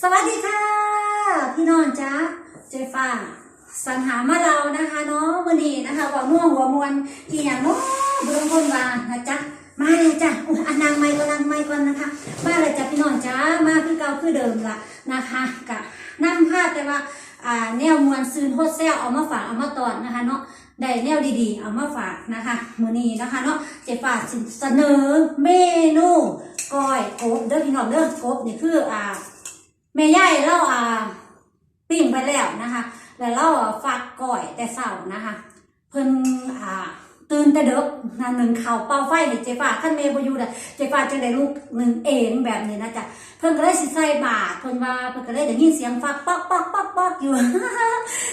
สวัสดีค่ะ พี่น้องจ้าเจฟ้าสรรหามาเรานะคะเนาะวันนี้นะคะว่าม่วงหัวมวลอีอย่างเนาะเบื้องต้นวานะจ๊ะมาเลยจ้ะอุ้ยอันนางไม่ก็นางไม่ก่อนนะคะ มาเลยจ้ะพี่น้องจ้ามาคือเก่าคือเดิมละนะคะกะนำภาพแต่ว่าอ่าแนวมวลซืนโฮเซลเอามาฝากเอามาตอนนะคะเนาะได้แนวดีๆ เอามาฝากนะคะมื้อนี้นะคะเนาะเจฟ้าเสนอเมนูก้อยกบเด้อพี่น้องเด้อกบนี่คืออ่า แม่ย่ายเล่าอ่าติ่งไปแล้วนะคะ แล้วเล่าฝากก่อยแต่เสานะคะ เพิ่นอ่า ตื่นแต่เด็กนะหนึ่งเข่าวเป่าไฟเนี่เจฟ้าขั้นเมย์บอยู่น่ะเจฟ้าจะได้ลูกหนึ่งเองแบบนี้นะจ๊ะเพิ่นก็เลยสิใส่บาตรเพิ่นว่าเพิ่นก็เลยได้ยินเสียงฟักป๊อกป๊อกป๊อกป๊อกอยู่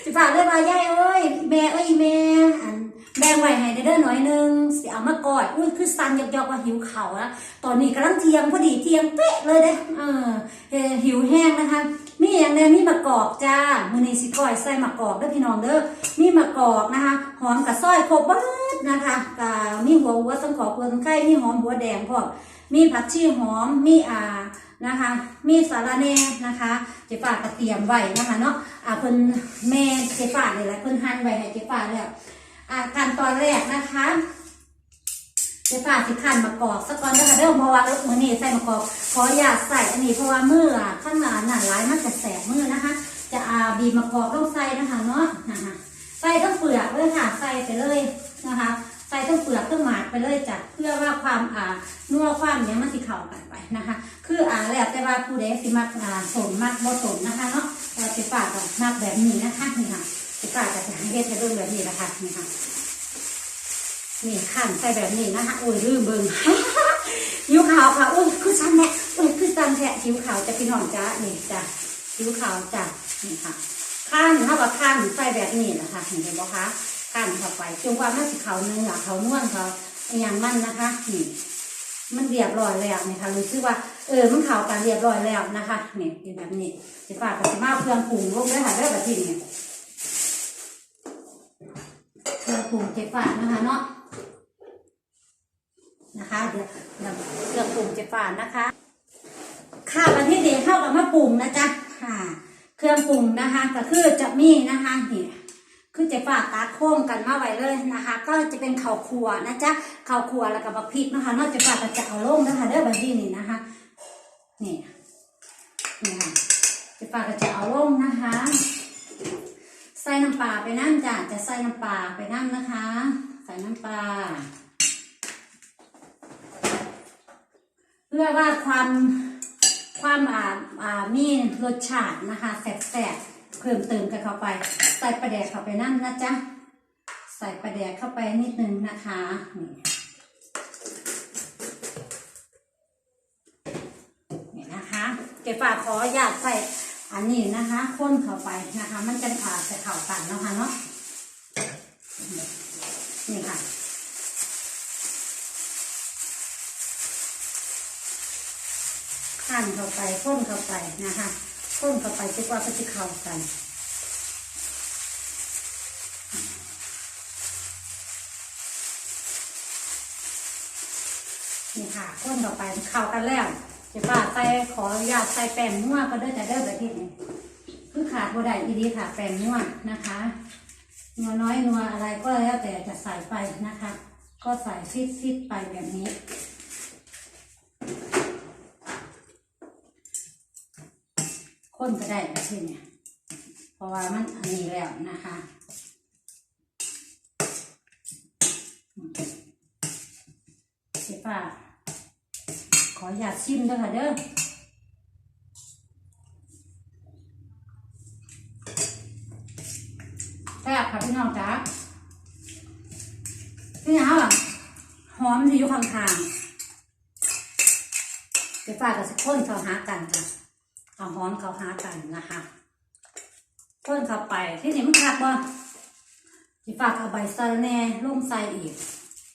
เจฟ้าเลยว่ายายเอ้ยแม่เอ้ยแม่อันแบ่งไว้ให้เด้อหน่อยนึงสิเอามาก่อยอุ้ยคือสั่นยอกๆว่าหิวเข่าแล้วตอนนี้กำลังเทียงพอดีเทียงเป๊ะเลยเด้เอเออหิวแห้งนะคะ มีอย่างแน่มีมะกอกจ้ามือนี้สิก้อยใส่มะกอกเด้อพี่น้องเด้อมีมะกอกนะคะหอมกับซอยครบเบิดนะคะกามีหัวหัวต้องขอเพื่อนไข่มีหอมหัวแดงพร้อมมีผักชีหอมมีอ่านะคะ มีสาระแหน่นะคะเจ๊ฟ้าก็เตรียมไว้นะคะเนาะอ่าเพิ่นแม่เจ๊ฟ้าเลยแหละเพิ่นหั่นไว้ให้เจ๊ฟ้าแล้วอ่าขั้นตอนแรกนะคะ เดี๋ยวฝาสิขันมากอกสักก่อนนะคะเด้อเพราะว่าเออมือนี้ใส่มากอกขออยากใส่อันนี้เพราะว่ามืออะข้างหน้าหนาร้ายมันจะแสบมือนะคะ จะอาบีมากอกต้องใส่นะคะเนาะนะคะใส่ต้องเปลือกเลยค่ะใส่ไปเลยนะคะ ใส่ต้องเปลือกต้องหมาดไปเลยจ้ะเพื่อว่าความอ่านัวความเนี้ยมันสิเข้ากันไปนะคะ คืออ่าแล้วแต่ว่าผู้ใดสิมักอ่าสมมักบ่สมนะคะเนาะเราจะฝากกับมักแบบนี้นะคะนี่ค่ะจะฝากกับจะให้เฮ็ดให้เบิ่งแบบนี้นะคะนี่ค่ะ นี่ขันใส่แบบนี้นะคะโอ้ยลืมเบิงผิวขาวค่ะโอ้ยคือซ้ำแหละโอ้ยคือซ้ำแทะผิวขาวจะพี่น้องจ้านี่จ้ะผิวขาวจ้ะนี่ค่ะขั้นเท่ากับขั้นใส่แบบนี้นะคะเห็นไหมคะขั้นเข้าไปจนกว่ามันสิขาวเนื้อขาวนวลเขาอย่างมันนะคะนี่มันเรียบร้อยแล้วนี่ค่ะรู้สึกว่าเออมันขาวกันเรียบร้อยแล้วนะคะนี่เป็นแบบนี้จะฝากกับมาเอาเครื่องปรุงลงด้วยค่ะเด้แบบที่นี่เครื่องปรุงเจ็บฝากนะคะเนาะ นะคะ เดี๋ยวเครื่องปรุงจะฝานนะคะ ค่ะประเทศเดียเข้ากับมะปรุงนะจ๊ะค่ะ เครื่องปรุงนะคะก็คือจะมีนะคะนี่คือจะฝากตาโค้งกันมาไว้เลยนะคะ ก็จะเป็นข้าวคั่วนะจ๊ะข้าวคั่วแล้วก็บักพริกนะคะนอกจากฝากก็จะเอาลงนะคะเด้อแบบนี้นี่นะคะนี่นี่ค่ะจะฝากก็จะเอาลงนะคะใส่น้ำปลาไปนั่นจ้ะจะใส่น้ำปลาไปนั่นนะคะ ใส่น้ำปลา เพื่อว่าความความอ่าอ่ามีรสชาตินะคะแสบๆเพิ่มเติมกันเข้าไป ใส่ปลาแดกเข้าไปนั่นนะจ๊ะใส่ปลาแดกเข้าไปนิดนึงนะคะนี่นี่นะคะเก็บฝากขออยากใส่อันนี้นะคะข้นเข้าไปนะคะ มันจะขาดจะเข่ากันนะคะเนาะนี่ค่ะ ข้นเข้าไปข้นเข้าไปนะคะข้นเข้าไปจนกว่าก็จะเข้ากันนี่ค่ะข้นเข้าไปเข้ากันแล้วเจะป้าใส่ขออนุญาตใส่แป้งนัวก็ได้แต่เด้อแบบนี้คือขาดบ่ได้อีดีค่ะแป้งนัวนะคะนัวน้อยนัวอะไรก็แล้วแต่จะใส่ไปนะคะ ก็ใส่ซิดๆไปแบบนี้ คนก็ได้แบบนี้เนี่ยเพราะว่ามันอันนี้แล้วนะคะเสียป่าขออยากชิมด้วยค่ะเด้อแซ่บค่ะพี่น้องจ๋าพี่น้องอะหอมที่อยู่ข้างๆเสียป่ากับสิคนเขาหากันค่ะ เอาหอมเขาหากันนะคะเพ่นเข้าไปที่นี่มันคักบ่จิฝากเอาใบสะระแหน่ลงใส่อีก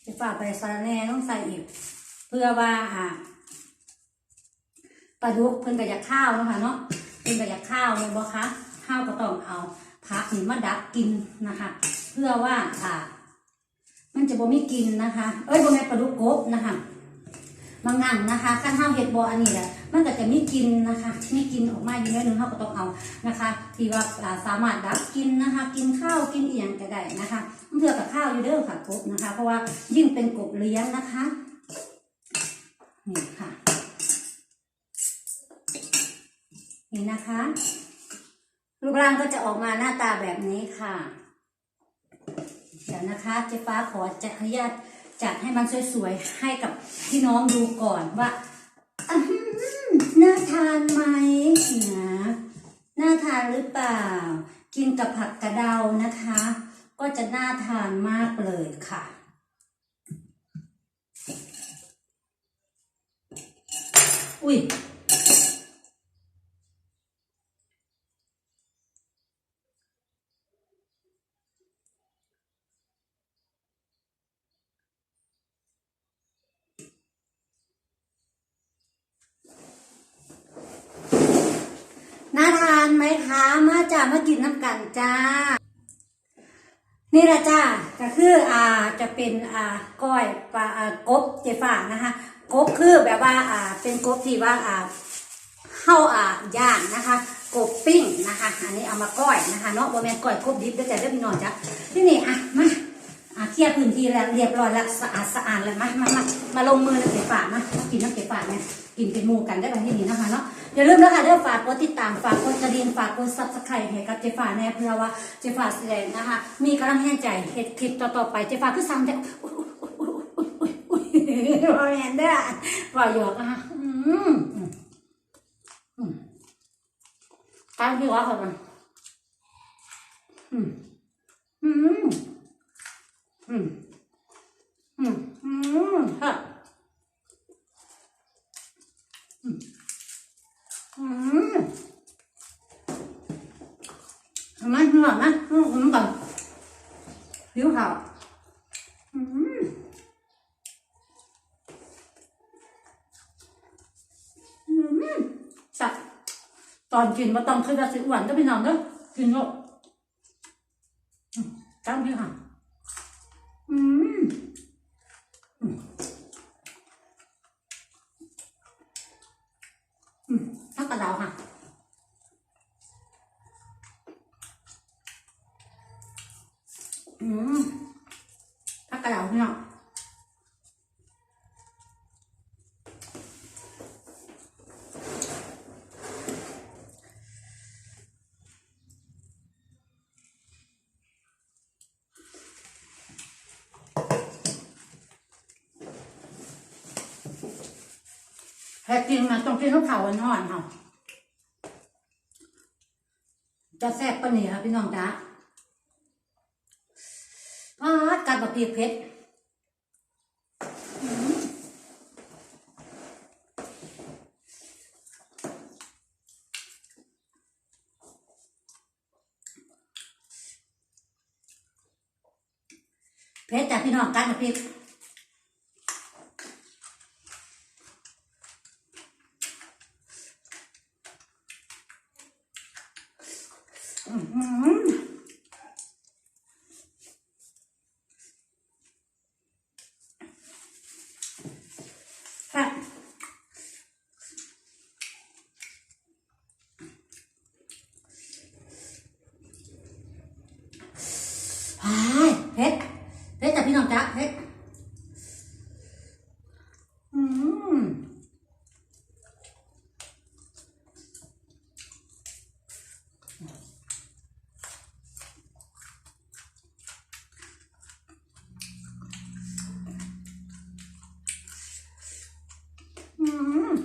จิฝากใบสะระแหน่ลงใส่อีก เพื่อว่าอ่าปลาดุกเพิ่นก็อยากข้าวนะคะเนาะเพิ่นก็อยากข้าวเลยบ่คะข้าวก็ต้องเอาผักนี่มาดักกินนะคะ เพื่อว่าอ่า มันจะบ่มีกินนะคะ เอ้ยบ่แม่นปลาดุกกบนะคะบางงานนะคะขั้นห้าเห็ดบออันนี้แหละ มันก็จะมีกินนะคะมีกินออกมาอยู่แล้วนึงเขาก็ต้องเอานะคะ ที่ว่าสามารถดับกินนะคะ กินข้าวกินเอียงก็ได้นะคะเพื่อกับข้าวอยู่เด้อค่ะกบนะคะ เพราะว่ายิ่งเป็นกบเลี้ยงนะคะนี่ค่ะนี่นะคะรูปร่างก็จะออกมาหน้าตาแบบนี้ค่ะ เดี๋ยวนะคะเจ๊ฟ้าขอจะอนุญาตจัดให้มันสวยๆให้กับพี่น้องดูก่อนว่า ทานไหมนะน่าทานหรือเปล่า กินกับผักกระเดานะคะ ก็จะน่าทานมากเลยค่ะอุ้ย น่าทานไหม คะมาจ้ามากินน้ำกันจ้า นี่แหละจ้าก็คืออ่าจะเป็นอ่าก้อยปลาอ่ากบเจฝานะคะกบคือแบบว่าอ่าเป็นกบที่ว่าอ่าเข้าอ่าย่างนะคะกบปิ้งนะคะ อันนี้เอามาก้อยนะคะเนาะโบแมนก้อยกบดิบด้วยแต่เรื่องนอนจ้ะที่นี่อะมาอ่าเคลียร์พื้นที่แล้วเรียบร้อยแล้วสะอาดสะอาดแล้วมามามามาลงมือน้ำเก็บฝามามากินน้ำเก็บฝาเนี่ย กินเป็นหมูกันได้แบบนี่นะคะเนาะอย่าลืมนะคะเด้อฝากกดติดตามฝากกดกระดิ่งฝากกดซับสไครต์ให้กับเจฟ้าแน่เพื่อว่าเจฟ้าแสดงนะคะ มีกำลังแห่งใจเฮ็ดคลิปต่อๆไปเจฟ้าคือซ้ำแต่อุ๊ยอุ๊ยอุ๊ยอุ๊ยอุ๊ยอุ๊ยว่าแมนเด้อว่าหยอกนะคะอืมตั้งที่ว่าเขามันอืมอืมอืมอืมอืมค่ะ อืมทำไมเหนื่อยไหมอืมอืมก่อนหิวขาวอืมอืมสักตอนกินมาต้องคือจะสิอ้วนก็พี่น้องเด้อกินโลกอืมตั้งพี่ค่ะมอืม อืมทั้งกระดาวค่ะ อืมผักกระเดาพี่น้อง แค่กินมันต้องกินข้าวเผาอ่อนค่ะจะแซ่บปะเนี่ยค่ะพี่น้องจ๊ะพาดกัดบะเพียเพชรเพชรจากพี่น้องกัดบะเพียอื้อหือ ค่ะพายเพชรเพชรจากพี่น้องจ๊ะเพชร อืมอืม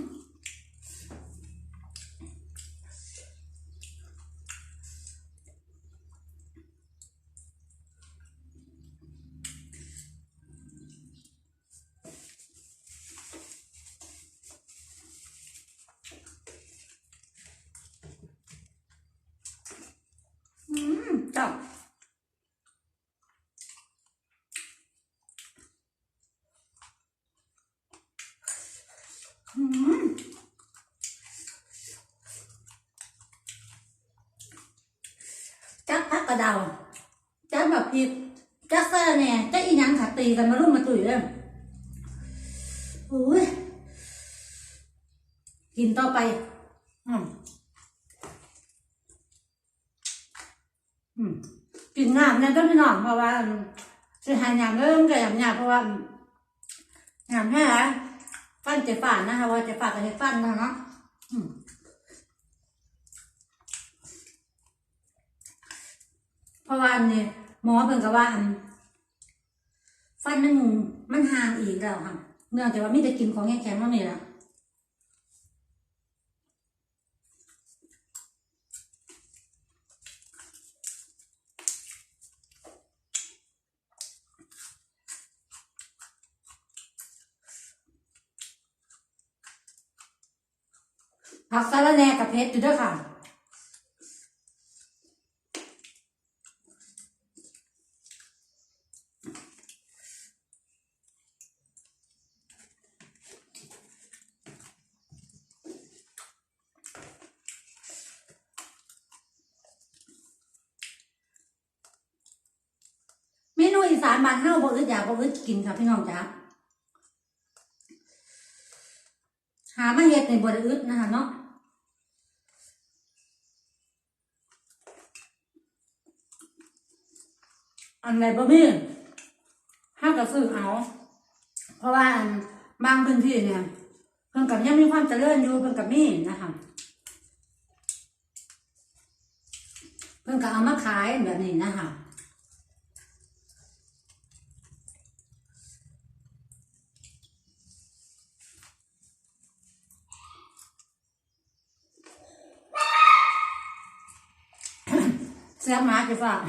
อืมจ้ะอืม จักพักกระเดาจักแบบผิดจักเสะแหน่จักอีหยังค่ะตีกันมารุ่มมาตุ๋ยเลยโอ้ยกินต่อไป อืมอืมกินน้ำเนี่ยต้องพี่น้องเพราะว่าจะหายยามเริ่มกับยามยามเพราะว่ายามแค่ ฟันเจ็บปานนะคะว่าเจ็บปานกับเจ็บฟันนะเนาะเพราะว่าเนี่ยหมอเพิ่งก็ว่า ฟันมันมันห่างอีกแล้วค่ะเนื่องจากว่ามีแต่กินของแข็งๆมานี่แหละ ผักสะระแหน่กับเพชรอยู่ด้วยค่ะเมนูอีสานบ้านเฮาบ่อึดอยากบ่อึดกินค่ะพี่น้องจ๋าหามาเฮ็ดในบ่ได้อึดนะคะเนาะ อันไหนบ่มีห้าก็ซื้อเอา เพราะว่าอันบางพื้นที่เนี่ยเพิ่นกับยังมีความเจริญอยู่เพิ่นกับมีนะคะเพิ่นก็เอามาขายแบบนี้นะคะเสียหมาจะฝาก